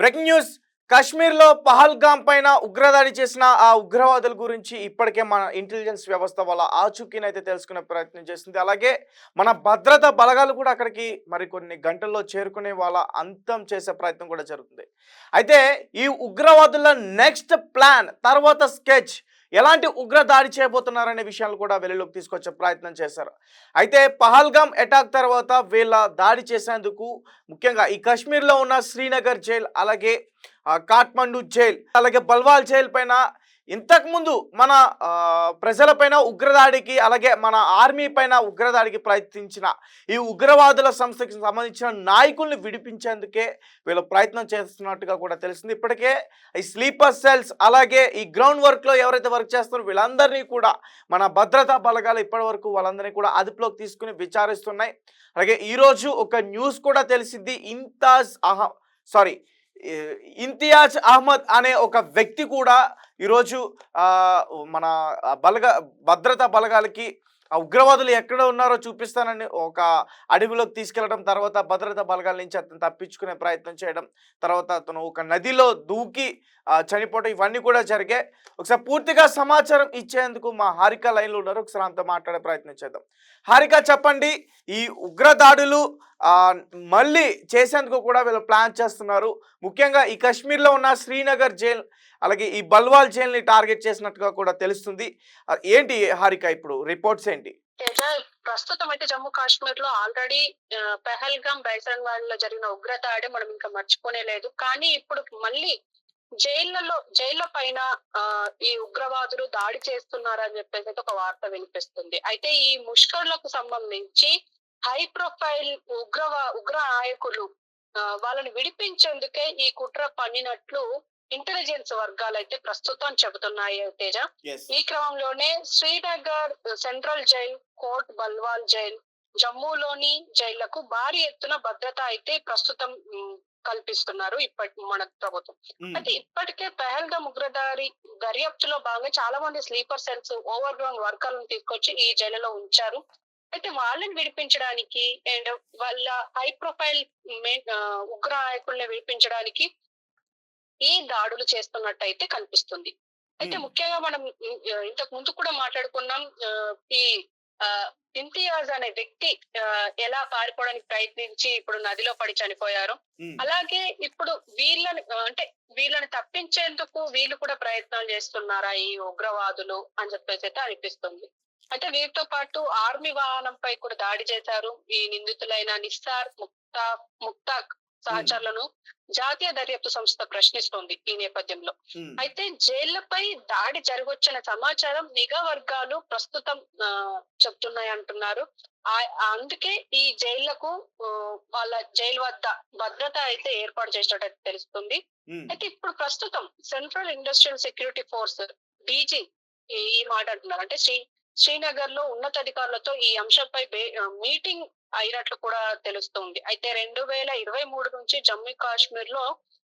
Breaking news. కాశ్మీర్లో పహల్గాం పైన ఉగ్రదాడి చేసిన ఆ ఉగ్రవాదుల గురించి ఇప్పటికే మన ఇంటెలిజెన్స్ వ్యవస్థ వాళ్ళ ఆచూకీని అయితే తెలుసుకునే ప్రయత్నం చేస్తుంది. అలాగే మన భద్రతా బలగాలు కూడా అక్కడికి మరి కొన్ని గంటల్లో చేరుకునే వాళ్ళ అంతం చేసే ప్రయత్నం కూడా జరుగుతుంది. అయితే ఈ ఉగ్రవాదుల నెక్స్ట్ ప్లాన్ తర్వాత స్కెచ్ ఎలాంటి ఉగ్ర దాడి చేయబోతున్నారనే విషయాలు కూడా వెలుగులోకి తీసుకొచ్చే ప్రయత్నం చేశారు. అయితే పహల్గామ్ అటాక్ తర్వాత వీళ్ళ దాడి చేసేందుకు ముఖ్యంగా ఈ కాశ్మీర్లో ఉన్న శ్రీనగర్ జైల్ అలాగే కాఠ్మండు జైల్ అలాగే బల్వాల్ జైల్ పైన ఇంతకుముందు మన ప్రజలపైన ఉగ్రదాడికి అలాగే మన ఆర్మీ పైన ఉగ్రదాడికి ప్రయత్నించిన ఈ ఉగ్రవాదుల సంస్థకి సంబంధించిన నాయకుల్ని విడిపించేందుకే వీళ్ళు ప్రయత్నం చేస్తున్నట్టుగా కూడా తెలిసింది. ఇప్పటికే ఈ స్లీపర్ సెల్స్ అలాగే ఈ గ్రౌండ్ వర్క్లో ఎవరైతే వర్క్ చేస్తారో వీళ్ళందరినీ కూడా మన భద్రతా బలగాలు ఇప్పటి వరకు వాళ్ళందరినీ కూడా అదుపులోకి తీసుకుని విచారిస్తున్నాయి. అలాగే ఈరోజు ఒక న్యూస్ కూడా తెలిసింది. ఇంతాజ్ అహ సారీ ఇంతియాజ్ అహ్మద్ అనే ఒక వ్యక్తి కూడా ఈరోజు మన బలగ భద్రతా బలగాలకి ఆ ఉగ్రవాదులు ఎక్కడ ఉన్నారో చూపిస్తానని ఒక అడవిలోకి తీసుకెళ్ళడం తర్వాత భద్రతా బలగాల నుంచి అతను తప్పించుకునే ప్రయత్నం చేయడం తర్వాత అతను ఒక నదిలో దూకి చనిపోవడం ఇవన్నీ కూడా జరిగాయి. ఒకసారి పూర్తిగా సమాచారం ఇచ్చేందుకు మా హారిక లైన్లో ఉన్నారు. ఒకసారి అంతా మాట్లాడే ప్రయత్నం చేద్దాం. హారిక చెప్పండి. ఈ ఉగ్రదాడులు మళ్ళీ చేసేందుకు కూడా వీళ్ళు ప్లాన్ చేస్తున్నారు. ముఖ్యంగా ఈ కాశ్మీర్లో ఉన్న శ్రీనగర్ జైల్ అలాగే ఈ బల్వాల్ జైల్ని టార్గెట్ చేసినట్టుగా కూడా తెలుస్తుంది. ఏంటి హారిక ఇప్పుడు రిపోర్ట్స్ ఏంటి? ప్రస్తుతం అయితే జమ్మూ కాశ్మీర్లో ఆల్రెడీ పెహల్గాం బైసన్లో జరిగిన ఉగ్రదాడి మనం ఇంకా మర్చిపోనే లేదు. కానీ ఇప్పుడు మళ్ళీ జైళ్ళలో జైళ్ళ పైన ఈ ఉగ్రవాదులు దాడి చేస్తున్నారని చెప్పేసి అయితే ఒక వార్త వినిపిస్తుంది. అయితే ఈ ముష్కర్లకు సంబంధించి హై ప్రొఫైల్ ఉగ్రవా ఉగ్ర నాయకులు వాళ్ళని విడిపించేందుకే ఈ కుట్ర పన్నినట్లు ఇంటెలిజెన్స్ వర్గాలు అయితే ప్రస్తుతం చెబుతున్నాయి తేజ. ఈ క్రమంలోనే Srinagar central jail Kot Balwal jail జమ్మూలోని జైళ్ళకు భారీ ఎత్తున భద్రత అయితే ప్రస్తుతం కల్పిస్తున్నారు ఇప్పటి మన ప్రభుత్వం. అయితే ఇప్పటికే పెహల్గా ఉగ్రదారి దర్యాప్తులో భాగంగా చాలా మంది స్లీపర్ సెల్స్ ఓవర్ గ్రౌండ్ వర్కర్లను తీసుకొచ్చి ఈ జైలులో ఉంచారు. అయితే వాళ్ళని విడిపించడానికి అండ్ వాళ్ళ హై ప్రొఫైల్ ఉగ్ర నాయకుల్ని విడిపించడానికి ఈ దాడులు చేస్తున్నట్టయితే కనిపిస్తుంది. అయితే. ముఖ్యంగా మనం ఇంతకు ముందు కూడా మాట్లాడుకున్నాం ఈ ఇంతియాజ్ అనే వ్యక్తి ఎలా పారిపోవడానికి ప్రయత్నించి ఇప్పుడు నదిలో పడి చనిపోయారు. అలాగే ఇప్పుడు వీళ్ళని అంటే వీళ్ళని తప్పించేందుకు వీళ్ళు కూడా ప్రయత్నాలు చేస్తున్నారా ఈ ఉగ్రవాదులు అని చెప్పేసి అయితే అనిపిస్తుంది. అయితే వీరితో పాటు ఆర్మీ వాహనంపై కూడా దాడి చేశారు. ఈ నిందితులైన నిస్సార్ ముక్తా ముక్తాక్ సహచరులను జాతీయ దర్యాప్తు సంస్థ ప్రశ్నిస్తోంది ఈ నేపథ్యంలో. అయితే జైళ్ళపై దాడి జరగొచ్చిన సమాచారం నిఘా వర్గాలు ప్రస్తుతం చెప్తున్నాయి అంటున్నారు. అందుకే ఈ జైళ్ళకు వాళ్ళ జైలు వద్ద భద్రత అయితే ఏర్పాటు చేసినట్టు తెలుస్తుంది. అయితే ఇప్పుడు ప్రస్తుతం central industrial security force DG ఈ మాట అంటున్నారు. అంటే శ్రీ శ్రీనగర్లో ఉన్నతాధికారులతో ఈ అంశంపై మీటింగ్ అయినట్లు కూడా తెలుస్తుంది. అయితే రెండు వేల ఇరవై మూడు నుంచి జమ్మూ కాశ్మీర్లో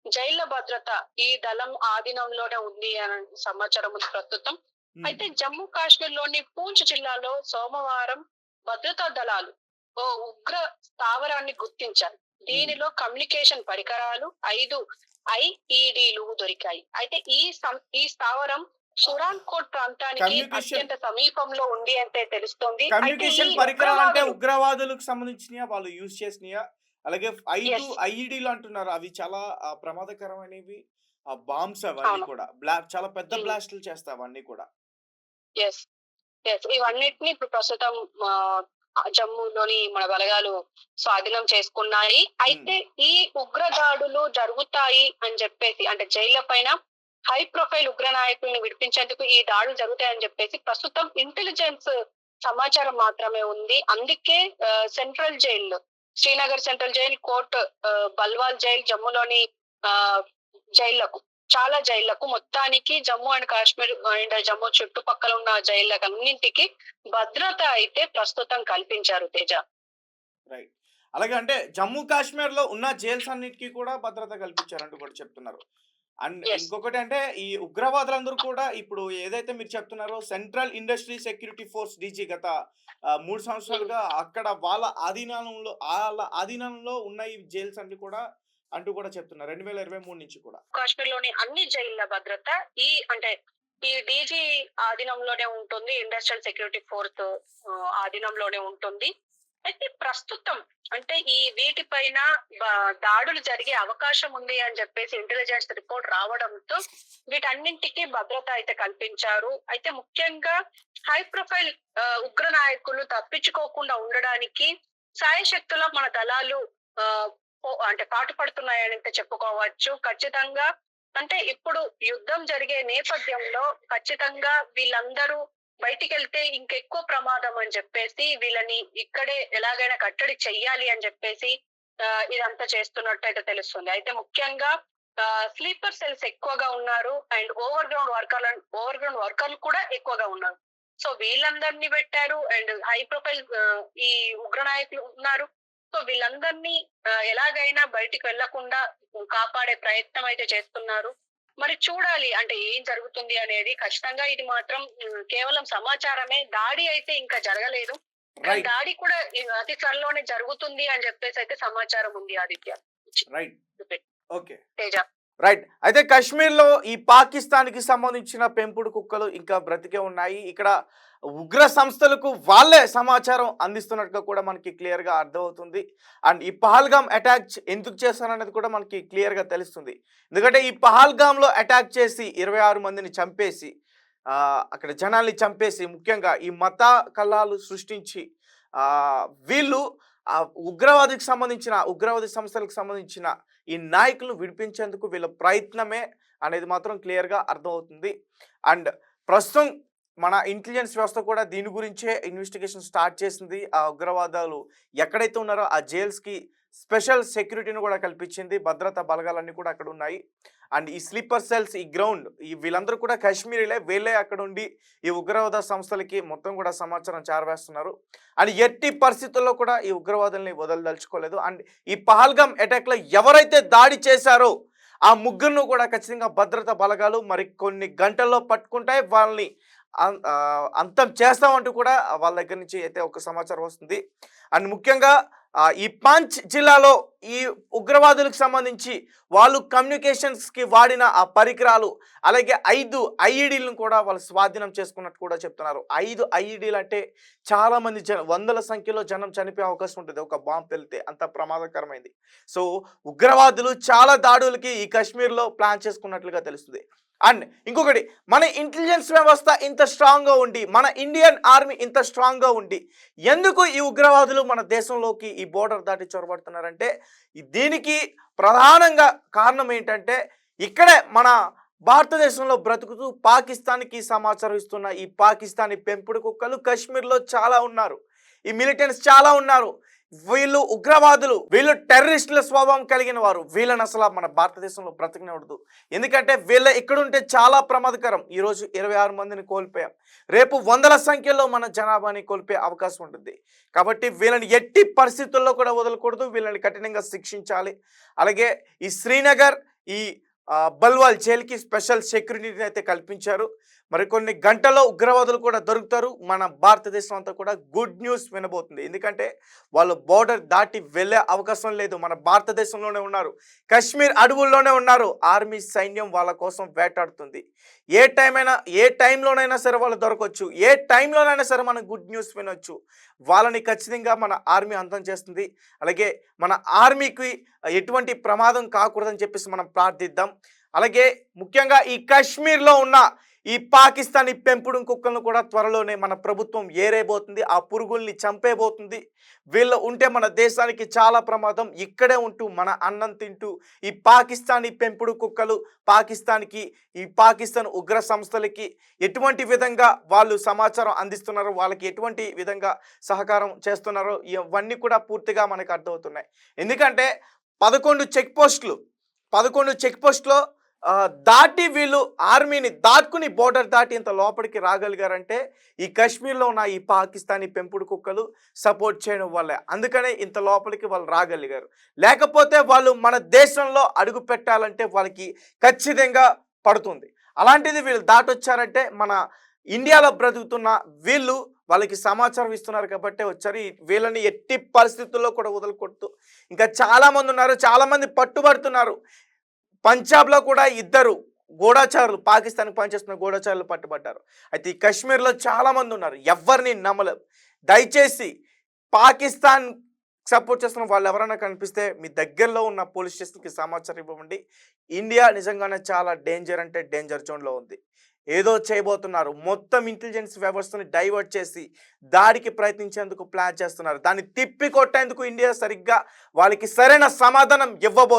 జైళ్ళ భద్రత ఈ దళం ఆధీనంలోనే ఉంది అనే సమాచారం ఉంది ప్రస్తుతం. అయితే జమ్మూ కాశ్మీర్లోని పూంచ్ జిల్లాలో సోమవారం భద్రతా దళాలు ఓ ఉగ్ర స్థావరాన్ని గుర్తించారు దీనిలో కమ్యూనికేషన్ పరికరాలు ఐదు ఐఈడీలు దొరికాయి. అయితే ఈ ఈ స్థావరం సురాన్ కోట్ ప్రాంతానికి అత్యంత సమీపంలో ఉంది అంటే తెలుస్తోంది. కమ్యూనికేషన్ పరికరాలు అంటే ఉగ్రవాదులు- ఉగ్రవాదులకు సంబంధించినయా? వాళ్ళు యూజ్ చేసినయా? అలాగే ఐదు. ఐఈడీలు అంటున్నారు. అవి చాలా ప్రమాదకరమైనవి. ఆ బాంబ్స్ అవన్నీ అవును. కూడా. బ్లాక్ చాలా పెద్ద Hmm. బ్లాస్టులు చేస్తాయి అవన్నీ కూడా. ఎస్ ఎస్ ఇవన్నిటిని ఇప్పుడు ప్రస్తుతం జమ్మూలోని మన బలగాలు స్వాధీనం చేసుకున్నాయి. అయితే ఈ ఉగ్రదాడులు జరుగుతాయి అని చెప్పేసి అంటే జైళ్ళ పైన హై ప్రొఫైల్ ఉగ్ర నాయకుల్ని విడిపించేందుకు ఈ దాడులు జరుగుతాయని చెప్పేసి ప్రస్తుతం ఇంటెలిజెన్స్ సమాచారం మాత్రమే ఉంది. అందుకే central jail Srinagar central jail Kot Balwal jail జమ్మూలోని జైళ్ళకు చాలా జైళ్ళకు మొత్తానికి జమ్మూ అండ్ కాశ్మీర్ అండ్ జమ్మూ చుట్టుపక్కల ఉన్న జైళ్ళకు అన్నింటికి భద్రత అయితే ప్రస్తుతం కల్పించారు తేజ. రైట్ అలాగే అంటే జమ్మూ కాశ్మీర్లో ఉన్న జైల్స్ అన్నిటికీ కూడా భద్రత కల్పించారంటూ కూడా చెప్తున్నారు. అండ్. ఇంకొకటి అంటే ఈ ఉగ్రవాదులందరూ కూడా ఇప్పుడు ఏదైతే మీరు చెప్తున్నారో central industry security force DG గత మూడు సంవత్సరాలుగా అక్కడ వాళ్ళ ఆధీనంలో వాళ్ళ ఆధీనంలో ఉన్న ఈ జైల్స్ అన్ని కూడా అంటూ కూడా చెప్తున్నారు. రెండు వేల ఇరవై మూడు నుంచి కూడా. కాశ్మీర్లోని అన్ని జైళ్ళ భద్రత ఈ అంటే ఈ డీజీ ఆధీనంలోనే ఉంటుంది. ఇండస్ట్రియల్ సెక్యూరిటీ ఫోర్స్ ఆధీనంలోనే ఉంటుంది. అయితే ప్రస్తుతం అంటే ఈ వీటిపైన దాడులు జరిగే అవకాశం ఉంది అని చెప్పేసి ఇంటెలిజెన్స్ రిపోర్ట్ రావడంతో వీటన్నింటికి భద్రత అయితే కల్పించారు. అయితే ముఖ్యంగా హై ప్రొఫైల్ ఉగ్ర నాయకులు తప్పించుకోకుండా ఉండడానికి సాయశక్తుల మన దళాలు ఆ, అంటే పాటుపడుతున్నాయని చెప్పుకోవచ్చు. ఖచ్చితంగా అంటే ఇప్పుడు యుద్ధం జరిగే నేపథ్యంలో ఖచ్చితంగా వీళ్ళందరూ బయటికి వెళ్తే ఇంకెక్కువ ప్రమాదం అని చెప్పేసి వీళ్ళని ఇక్కడే ఎలాగైనా కట్టడి చెయ్యాలి అని చెప్పేసి ఇదంతా చేస్తున్నట్టు అయితే తెలుస్తుంది. అయితే ముఖ్యంగా స్లీపర్ సెల్స్ ఎక్కువగా ఉన్నారు అండ్ ఓవర్ గ్రౌండ్ వర్కర్లు ఓవర్ గ్రౌండ్ వర్కర్లు కూడా ఎక్కువగా ఉన్నారు. సో వీళ్ళందరినీ పెట్టారు అండ్ హై ప్రొఫైల్ ఈ ఉగ్ర నాయకులు ఉన్నారు. సో వీళ్ళందరినీ ఎలాగైనా బయటికి వెళ్ళకుండా కాపాడే ప్రయత్నం అయితే చేస్తున్నారు. మరి చూడాలి అంటే ఏం జరుగుతుంది అనేది ఖచ్చితంగా ఇది మాత్రం కేవలం సమాచారమే. దాడి అయితే ఇంకా జరగలేదు. దాడి కూడా అతి త్వరలోనే జరుగుతుంది అని చెప్పేసి అయితే సమాచారం ఉంది Aditya. Right okay. Teja. Right. అయితే కాశ్మీర్లో ఈ పాకిస్తాన్కి సంబంధించిన పెంపుడు కుక్కలు ఇంకా బ్రతికే ఉన్నాయి. ఇక్కడ ఉగ్ర సంస్థలకు వాళ్ళే సమాచారం అందిస్తున్నట్టుగా కూడా మనకి క్లియర్గా అర్థమవుతుంది. అండ్ ఈ పహల్గామ్ అటాక్ ఎందుకు చేస్తారనేది కూడా మనకి క్లియర్గా తెలుస్తుంది. ఎందుకంటే ఈ పహల్గామ్లో అటాక్ చేసి ఇరవై ఆరు మందిని చంపేసి అక్కడ జనాల్ని చంపేసి ముఖ్యంగా ఈ మత కళాలు సృష్టించి వీళ్ళు ఉగ్రవాదికి సంబంధించిన ఉగ్రవాది సంస్థలకు సంబంధించిన ఈ నాయకులను విడిపించేందుకు వీళ్ళ ప్రయత్నమే అనేది మాత్రం క్లియర్గా అర్థమవుతుంది. అండ్ ప్రస్తుతం మన ఇంటెలిజెన్స్ వ్యవస్థ కూడా దీని గురించే ఇన్వెస్టిగేషన్ స్టార్ట్ చేసింది. ఆ ఉగ్రవాదాలు ఎక్కడైతే ఉన్నారో ఆ జైల్స్కి స్పెషల్ సెక్యూరిటీని కూడా కల్పించింది. భద్రతా బలగాలన్నీ కూడా అక్కడ ఉన్నాయి అండ్ ఈ స్లీపర్ సెల్స్ ఈ గ్రౌండ్ ఈ వీళ్ళందరూ కూడా కాశ్మీరీలే. వీళ్ళే అక్కడ ఉండి ఈ ఉగ్రవాద సంస్థలకి మొత్తం కూడా సమాచారం చేరవేస్తున్నారు. అండ్ ఎట్టి పరిస్థితుల్లో కూడా ఈ ఉగ్రవాదుల్ని వదలదలుచుకోలేదు. అండ్ ఈ పహల్గం అటాక్లో ఎవరైతే దాడి చేశారో ఆ ముగ్గురును కూడా ఖచ్చితంగా భద్రతా బలగాలు మరి కొన్ని గంటల్లో పట్టుకుంటాయి వాళ్ళని అం- అంతం చేస్తామంటూ కూడా వాళ్ళ దగ్గర నుంచి అయితే ఒక సమాచారం వస్తుంది. అండ్ ముఖ్యంగా ఈ పంచ్ జిల్లాలో ఈ ఉగ్రవాదులకు సంబంధించి వాళ్ళు కమ్యూనికేషన్స్కి వాడిన ఆ పరికరాలు అలాగే ఐదు ఐఈడీలను కూడా వాళ్ళు స్వాధీనం చేసుకున్నట్టు కూడా చెప్తున్నారు. ఐదు ఐఈడీలు అంటే చాలామంది జన వందల సంఖ్యలో జనం చనిపోయే అవకాశం ఉంటుంది. ఒక బాంబు వెళ్తే అంత ప్రమాదకరమైంది. సో ఉగ్రవాదులు చాలా దాడులకి ఈ కాశ్మీర్లో ప్లాన్ చేసుకున్నట్లుగా తెలుస్తుంది. అండ్ ఇంకొకటి మన ఇంటెలిజెన్స్ వ్యవస్థ ఇంత స్ట్రాంగ్గా ఉండి మన ఇండియన్ ఆర్మీ ఇంత స్ట్రాంగ్గా ఉండి ఎందుకు ఈ ఉగ్రవాదులు మన దేశంలోకి ఈ బోర్డర్ దాటి చొరబడుతున్నారంటే దీనికి ప్రధానంగా కారణం ఏంటంటే ఇక్కడే మన భారతదేశంలో బ్రతుకుతూ పాకిస్తాన్కి సమాచారం ఇస్తున్న ఈ పాకిస్తానీ పెంపుడు కుక్కలు కాశ్మీర్లో చాలా ఉన్నారు. ఈ మిలిటెంట్స్ చాలా ఉన్నారు. వీళ్ళు ఉగ్రవాదులు వీళ్ళు టెర్రరిస్టుల స్వభావం కలిగిన వారు. వీళ్ళని అసలు మన భారతదేశంలో బ్రతకనివ్వడదు ఎందుకంటే వీళ్ళ ఇక్కడుంటే చాలా ప్రమాదకరం. ఈరోజు ఇరవై ఆరు మందిని కోల్పోయాం. రేపు వందల సంఖ్యలో మన జనాభాని కోల్పోయే అవకాశం ఉంటుంది. కాబట్టి వీళ్ళని ఎట్టి పరిస్థితుల్లో కూడా వదలకూడదు. వీళ్ళని కఠినంగా శిక్షించాలి. అలాగే ఈ శ్రీనగర్ ఈ బల్వాల్ జైలుకి స్పెషల్ సెక్యూరిటీని అయితే కల్పించారు. మరికొన్ని గంటల్లో ఉగ్రవాదులు కూడా దొరుకుతారు. మన భారతదేశం అంతా కూడా గుడ్ న్యూస్ వినబోతుంది. ఎందుకంటే వాళ్ళు బోర్డర్ దాటి వెళ్ళే అవకాశం లేదు. మన భారతదేశంలోనే ఉన్నారు. కాశ్మీర్ అడవుల్లోనే ఉన్నారు. ఆర్మీ సైన్యం వాళ్ళ కోసం వేటాడుతుంది. ఏ టైం అయినా ఏ టైంలోనైనా సరే వాళ్ళు దొరకవచ్చు. ఏ టైంలోనైనా సరే మనం గుడ్ న్యూస్ వినొచ్చు. వాళ్ళని ఖచ్చితంగా మన ఆర్మీ అంతం చేస్తుంది. అలాగే మన ఆర్మీకి ఎటువంటి ప్రమాదం కాకూడదని చెప్పేసి మనం ప్రార్థిద్దాం. అలాగే ముఖ్యంగా ఈ కాశ్మీర్లో ఉన్న ఈ పాకిస్తానీ పెంపుడు కుక్కలను కూడా త్వరలోనే మన ప్రభుత్వం ఏరేబోతుంది ఆ పురుగుల్ని చంపేబోతుంది. వీళ్ళు ఉంటే మన దేశానికి చాలా ప్రమాదం. ఇక్కడే ఉంటూ మన అన్నం తింటూ ఈ పాకిస్తానీ పెంపుడు కుక్కలు పాకిస్తాన్కి ఈ పాకిస్తాన్ ఉగ్ర సంస్థలకి ఎటువంటి విధంగా వాళ్ళు సమాచారం అందిస్తున్నారో వాళ్ళకి ఎటువంటి విధంగా సహకారం చేస్తున్నారో ఇవన్నీ కూడా పూర్తిగా మనకు అర్థమవుతున్నాయి. ఎందుకంటే పదకొండు చెక్ పోస్టులు పదకొండు చెక్ పోస్టులో దాటి వీళ్ళు ఆర్మీని దాటుకుని బోర్డర్ దాటి ఇంత లోపలికి రాగలిగారంటే ఈ కాశ్మీర్లో ఉన్న ఈ పాకిస్తానీ పెంపుడు కుక్కలు సపోర్ట్ చేయడం వల్లే. అందుకనే ఇంత లోపలికి వాళ్ళు రాగలిగారు. లేకపోతే వాళ్ళు మన దేశంలో అడుగు పెట్టాలంటే వాళ్ళకి ఖచ్చితంగా పడుతుంది. అలాంటిది వీళ్ళు దాటొచ్చారంటే మన ఇండియాలో బ్రతుకుతున్న వీళ్ళు వాళ్ళకి సమాచారం ఇస్తున్నారు కాబట్టి వచ్చారు. వీళ్ళని ఎట్టి పరిస్థితుల్లో కూడా వదలకొడుతూ ఇంకా చాలామంది ఉన్నారు చాలామంది పట్టుబడుతున్నారు. పంజాబ్లో కూడా ఇద్దరు గూఢాచారులు పాకిస్తాన్కి పనిచేస్తున్న గూఢాచారులు పట్టుబడ్డారు. అయితే ఈ కాశ్మీర్లో చాలామంది ఉన్నారు. ఎవరిని నమ్మలేదు దయచేసి పాకిస్తాన్ సపోర్ట్ చేస్తున్న వాళ్ళు ఎవరైనా కనిపిస్తే మీ దగ్గరలో ఉన్న పోలీస్ స్టేషన్కి సమాచారం ఇవ్వండి. ఇండియా నిజంగానే చాలా డేంజర్ అంటే డేంజర్ జోన్లో ఉంది. ఏదో చేయబోతున్నారు. మొత్తం ఇంటెలిజెన్స్ వ్యవస్థని డైవర్ట్ చేసి దాడికి ప్రయత్నించేందుకు ప్లాన్ చేస్తున్నారు. దాన్ని తిప్పి కొట్టేందుకు ఇండియా సరిగ్గా వాళ్ళకి సరైన సమాధానం ఇవ్వబో